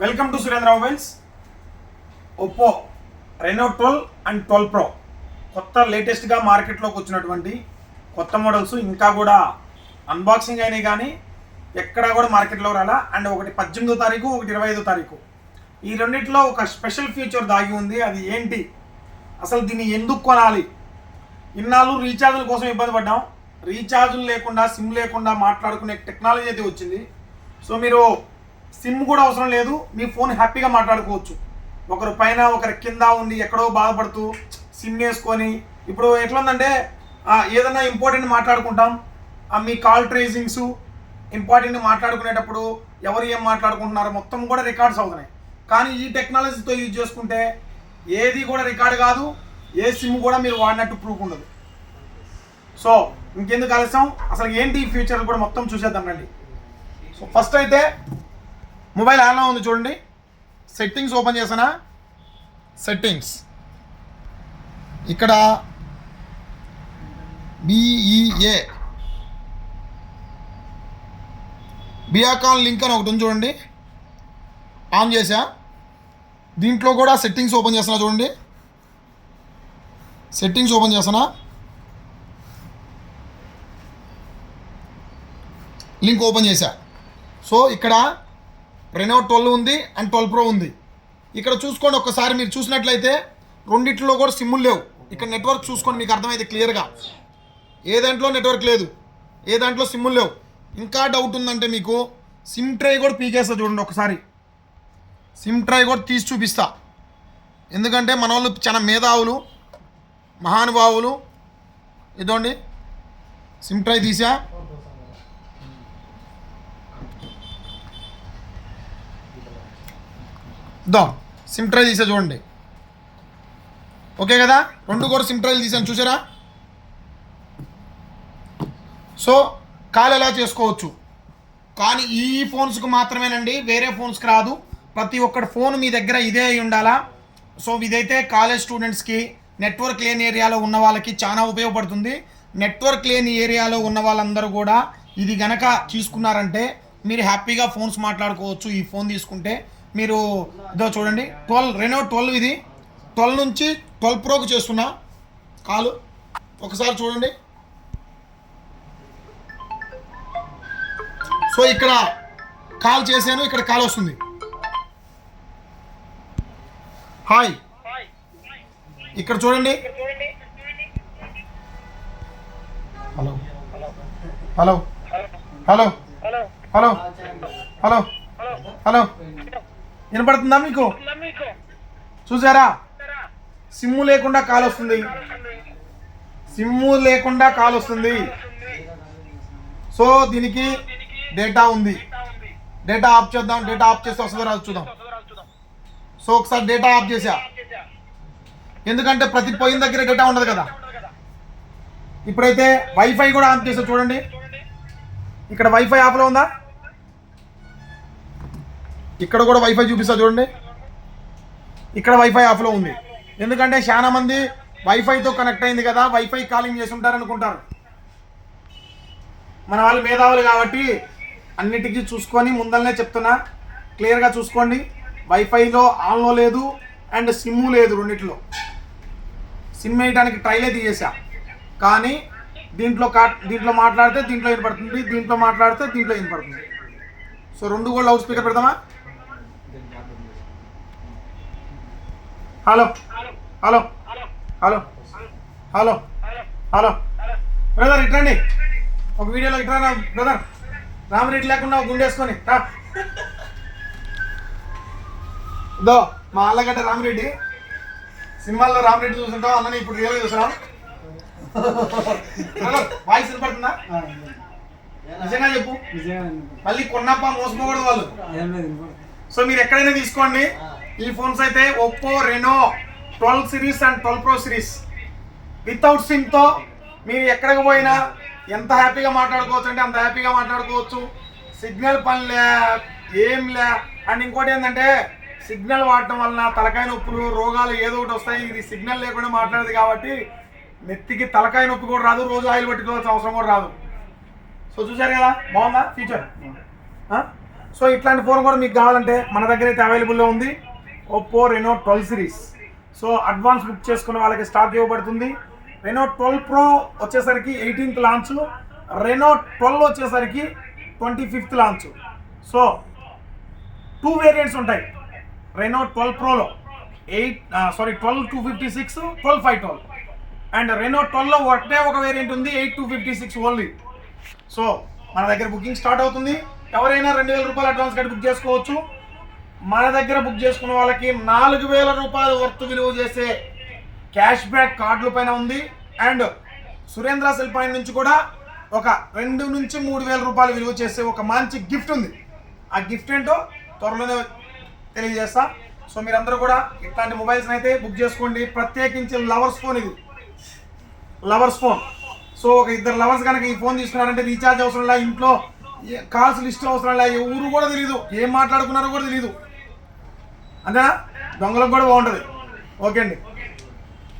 Welcome to Surendra mobiles Oppo Reno twelve and twelve pro కొత్త లేటెస్ట్గా మార్కెట్లోకి వచ్చినటువంటి కొత్త మోడల్స్ ఇంకా కూడా అన్బాక్సింగ్ అయినాయి కానీ ఎక్కడా కూడా మార్కెట్లో రాలా. అండ్ ఒకటి పద్దెనిమిదో తారీఖు ఒకటి ఇరవై ఐదో తారీఖు. ఈ రెండిట్లో ఒక స్పెషల్ ఫీచర్ దాగి ఉంది. అది ఏంటి? అసలు దీన్ని ఎందుకు కొనాలి? ఇన్నాళ్ళు రీఛార్జుల కోసం ఇబ్బంది పడ్డాం. రీఛార్జులు లేకుండా సిమ్ లేకుండా మాట్లాడుకునే టెక్నాలజీ అయితే వచ్చింది. సో మీరు సిమ్ కూడా అవసరం లేదు మీ ఫోన్ హ్యాపీగా మాట్లాడుకోవచ్చు. ఒకరు పైన ఒకరి కింద ఉండి ఎక్కడో బాధపడుతూ సిమ్ వేసుకొని ఇప్పుడు ఎట్లా ఉందంటే ఏదైనా ఇంపార్టెంట్ మాట్లాడుకుంటాం ఆ, మీ కాల్ ట్రేసింగ్స్ ఇంపార్టెంట్ మాట్లాడుకునేటప్పుడు ఎవరు ఏం మాట్లాడుకుంటున్నారు మొత్తం కూడా రికార్డ్స్ అవుతున్నాయి. కానీ ఈ టెక్నాలజీతో యూజ్ చేసుకుంటే ఏది కూడా రికార్డ్ కాదు ఏ సిమ్ కూడా మీరు వాడినట్టు ప్రూఫ్ ఉండదు. సో ఇంకెందుకు ఆలస్యం? అసలు ఏంటి ఈ ఫ్యూచర్ కూడా మొత్తం చూసేద్దాం రండి. సో ఫస్ట్ అయితే మొబైల్ ఆన్లో ఉంది చూడండి. సెట్టింగ్స్ ఓపెన్ చేసానా సెట్టింగ్స్ ఇక్కడ బిఈఏ బియాకాన్ లింక్ అని ఒకటి ఉంది చూడండి. ఆన్ చేసా దీంట్లో కూడా సెట్టింగ్స్ ఓపెన్ చేస్తున్నా చూడండి. సెట్టింగ్స్ ఓపెన్ చేస్తున్నా. లింక్ ఓపెన్ చేశా. సో ఇక్కడ రెనో ట్వెల్వ్ ఉంది అండ్ ట్వెల్వ్ ప్రో ఉంది. ఇక్కడ చూసుకోండి ఒక్కసారి మీరు చూసినట్లయితే రెండిట్లో కూడా సిమ్ములు లేవు. ఇక్కడ నెట్వర్క్ చూసుకోండి మీకు అర్థమైతే క్లియర్గా ఏ దాంట్లో నెట్వర్క్ లేదు. ఏ దాంట్లో సిమ్ములు లేవు. ఇంకా డౌట్ ఉందంటే మీకు సిమ్ ట్రై కూడా పీకేస్తా చూడండి ఒకసారి సిమ్ ట్రై కూడా తీసి చూపిస్తా. ఎందుకంటే మన వాళ్ళు చాలా మేధావులు మహానుభావులు. ఇదోండి సిమ్ ట్రై తీసా. దో సిమ్ ట్రైల్ తీసే చూడండి. ఓకే కదా? రెండు కూడా సిమ్ ట్రైల్ తీసాను చూసారా? సో కాల్ ఎలా చేసుకోవచ్చు? కానీ ఈ ఫోన్స్కి మాత్రమేనండి వేరే ఫోన్స్కి రాదు. ప్రతి ఒక్కటి ఫోన్ మీ దగ్గర ఇదే అయి ఉండాలా? సో ఇదైతే కాలేజ్ స్టూడెంట్స్కి నెట్వర్క్ లేని ఏరియాలో ఉన్న వాళ్ళకి చాలా ఉపయోగపడుతుంది. నెట్వర్క్ లేని ఏరియాలో ఉన్న వాళ్ళందరూ కూడా ఇది గనక తీసుకున్నారంటే మీరు హ్యాపీగా ఫోన్స్ మాట్లాడుకోవచ్చు ఈ ఫోన్ తీసుకుంటే. మీరు ఇదో చూడండి ట్వెల్వ్ రెనో ట్వెల్వ్ ఇది. ట్వెల్వ్ నుంచి ట్వెల్వ్ ప్రోకి చేస్తున్నా. కాలు ఒకసారి చూడండి. సో ఇక్కడ కాల్ చేశాను ఇక్కడ కాల్ వస్తుంది. హాయ్. ఇక్కడ చూడండి. Hello. Hello. Hello. Hello. Hello. Hello. వినపడుతుందా మీకు? చూసారా? సిమ్ము లేకుండా కాల్ వస్తుంది. సిమ్ము లేకుండా కాల్ వస్తుంది. సో దీనికి డేటా ఉంది. డేటా ఆఫ్ చేద్దాం. డేటా ఆఫ్ చేస్తే వస్తుందో రాదు చూద్దాం. సో ఒకసారి డేటా ఆఫ్ చేసా ఎందుకంటే ప్రతి పోయిన దగ్గర డేటా ఉండదు కదా. ఇప్పుడైతే వైఫై కూడా ఆన్ చేసా చూడండి. ఇక్కడ వైఫై ఆఫ్లో ఉందా? ఇక్కడ కూడా వైఫై చూపిస్తా చూడండి. ఇక్కడ వైఫై ఆఫ్లో ఉంది. ఎందుకంటే చాలా మంది వైఫైతో కనెక్ట్ అయింది కదా వైఫై కాలింగ్ చేసి ఉంటారు అనుకుంటారు. మన వాళ్ళు మేధావులు కాబట్టి అన్నిటికీ చూసుకొని ముందరనే చెప్తున్నా. క్లియర్గా చూసుకోండి. వైఫైలో ఆన్లో లేదు అండ్ సిమ్ము లేదు రెండిట్లో. సిమ్ వేయడానికి ట్రైలే తీసేసా. కానీ దీంట్లో కా దీంట్లో మాట్లాడితే దీంట్లో వినపడుతుంది దీంట్లో మాట్లాడితే దీంట్లో వినపడుతుంది సో రెండు కూడా లౌడ్ స్పీకర్ పెడదామా? Hello. Hello. Hello. Hello. Hello. Brother ఇట్రండి. ఒక వీడియోలో ఇట్రా బ్రదర్. రామరెడ్డి లేకుండా ఒక గుండేసుకొని రా. దో మా అల్లగడ్డ రామరెడ్డి సినిమాల్లో రామరెడ్డి చూస్తుంటాం అన్నని ఇప్పుడు రియల్గా బ్రదర్ వాయిస్ వినపడుతుందా? నిజంగా చెప్పు. మళ్ళీ కొన్నప్ప మోసపోకూడదు వాళ్ళు. సో మీరు ఎక్కడైనా తీసుకోండి. ఈ ఫోన్స్ అయితే Oppo Reno twelve series and twelve pro series. Without సిమ్తో మీరు ఎక్కడికి పోయినా ఎంత హ్యాపీగా మాట్లాడుకోవచ్చు అంటే అంత హ్యాపీగా మాట్లాడుకోవచ్చు. సిగ్నల్ పని లే ఏం లే. అండ్ ఇంకోటి ఏంటంటే సిగ్నల్ వాడటం వలన తలకాయ నొప్పులు రోగాలు ఏదో ఒకటి వస్తాయి. ఇది సిగ్నల్ లేకుండా మాట్లాడదు కాబట్టి నెత్తికి తలకాయ నొప్పి కూడా రాదు. రోజు ఆయిల్ పెట్టుకోవాల్సిన అవసరం కూడా రాదు. సో చూసారు కదా? బాగుందా? ఫీచర్ సో ఇట్లాంటి ఫోన్ కూడా మీకు కావాలంటే మన దగ్గర అయితే అవైలబుల్లో ఉంది. Oppo Reno twelve series so advance book చేసుకున్న వాళ్ళకి స్టాక్ ఇవ్వబడుతుంది. రెనో ట్వెల్వ్ ప్రో వచ్చేసరికి ఎయిటీన్త్ లాంచ్ రెనో ట్వెల్వ్ వచ్చేసరికి twenty fifth launch so two variants ఉంటాయి. Reno twelve ప్రోలో eight sorry twelve two fifty six twelve five twelve and Reno ట్వెల్వ్లో ఒకటే ఒక variant ఉంది eight two fifty six only so మన దగ్గర booking start అవుతుంది. ఎవరైనా రెండు వేల రూపాయలు అడ్వాన్స్ కట్టి బుక్ చేసుకోవచ్చు. మన దగ్గర బుక్ చేసుకున్న వాళ్ళకి నాలుగు వేల రూపాయల వర్త్ విలువ చేసే క్యాష్ బ్యాక్ కార్డుల పైన ఉంది. అండ్ సురేంద్ర సెల్ పాయింట్ నుంచి కూడా ఒక రెండు నుంచి మూడు వేల రూపాయలు విలువ చేసే ఒక మంచి గిఫ్ట్ ఉంది. ఆ గిఫ్ట్ ఏంటో త్వరలోనే తెలియజేస్తా. సో మీరందరూ కూడా ఇట్లాంటి మొబైల్స్ అయితే బుక్ చేసుకోండి. ప్రత్యేకించి లవర్స్ ఫోన్ ఇది. లవర్స్ ఫోన్ సో ఒక ఇద్దరు లవర్స్ కనుక ఈ ఫోన్ తీసుకున్నారంటే రీఛార్జ్ అవసరం లే. ఇంట్లో కాల్స్ లిస్ట్ అవసరం లే ఊరు కూడా తెలియదు ఏం మాట్లాడుకున్నారో కూడా తెలియదు అంతేనా? దొంగలకు కూడా బాగుంటుంది. ఓకే అండి.